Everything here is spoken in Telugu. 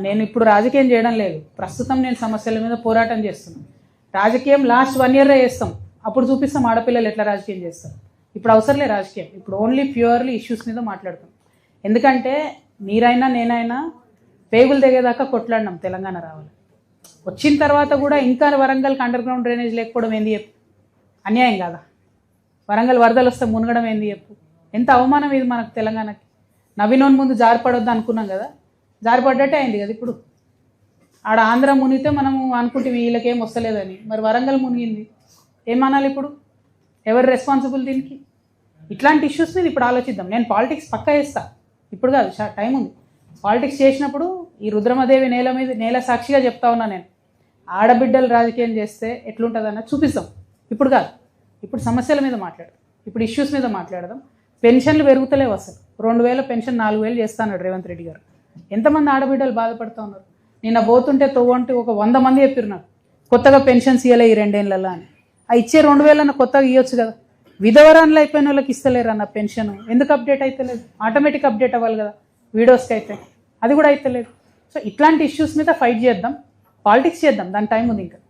నేను ఇప్పుడు రాజకీయం చేయడం లేదు. ప్రస్తుతం నేను సమస్యల మీద పోరాటం చేస్తున్నాను. రాజకీయం లాస్ట్ వన్ ఇయర్ చేస్తాం. అప్పుడు చూపిస్తాం ఆడపిల్లలు ఎట్లా రాజకీయం చేస్తారు. ఇప్పుడు అవసరంలే రాజకీయం. ఇప్పుడు ఓన్లీ ప్యూర్లీ ఇష్యూస్ మీద మాట్లాడుతాం. ఎందుకంటే మీరైనా నేనైనా పేగులు తెగేదాకా కొట్లాడినాం తెలంగాణ రావాలి. వచ్చిన తర్వాత కూడా ఇంకా వరంగల్కి అండర్ గ్రౌండ్ డ్రైనేజ్ లేకపోవడం ఏంది చెప్పు? అన్యాయం కాదా? వరంగల్ వరదలు వస్తే మునగడం ఏంది చెప్పు? ఎంత అవమానం ఇది మనకు తెలంగాణకి? నవీనోన్ ముందు జారిపడొద్దు అనుకున్నాం కదా? జారిపడ్డట్టే అయింది కదా ఇప్పుడు. ఆడ ఆంధ్ర మునిగితే మనము అనుకుంటే వీళ్ళకేం వస్తలేదని. మరి వరంగల్ మునిగింది. ఏమనాలి ఇప్పుడు? ఎవరు రెస్పాన్సిబుల్ దీనికి? ఇట్లాంటి ఇష్యూస్ మీద ఇప్పుడు ఆలోచిద్దాం. నేను పాలిటిక్స్ పక్కా వేస్తా ఇప్పుడు కాదు టైం ఉంది. పాలిటిక్స్ చేసినప్పుడు ఈ రుద్రమదేవి నేల మీద నేల సాక్షిగా చెప్తా ఉన్నా నేను. ఆడబిడ్డలు రాజకీయం చేస్తే ఎట్లుంటుందన్న చూపిస్తాం. ఇప్పుడు కాదు. ఇప్పుడు సమస్యల మీద మాట్లాడదాం. ఇప్పుడు ఇష్యూస్ మీద మాట్లాడదాం. పెన్షన్లు పెరుగుతలేవు అసలు. రెండు వేల పెన్షన్ నాలుగు వేలు చేస్తాను రేవంత్ రెడ్డి గారు. ఎంతమంది ఆడబిడ్డలు బాధపడుతూ ఉన్నారు? నిన్న పోతుంటే తవ్వంటే ఒక వంద మంది చెప్పారు నాకు. కొత్తగా పెన్షన్స్ ఇవ్వలే ఈ రెండేళ్ళలో అని. ఆ ఇచ్చే రెండు వేలన్న కొత్తగా ఇవ్వచ్చు కదా. విధవరాన్లు అయిపోయిన వాళ్ళకి ఇస్తలేరు అన్న పెన్షన్? ఎందుకు అప్డేట్ అవుతలేదు ఆటోమేటిక్ అప్డేట్ అవ్వాలి కదా. వీడియోస్కి అయితే. అది కూడా అవుతలేదు సో ఇట్లాంటి ఇష్యూస్ మీద ఫైట్ చేద్దాం. పాలిటిక్స్ చేద్దాం. దాని టైం ఉంది ఇంకా.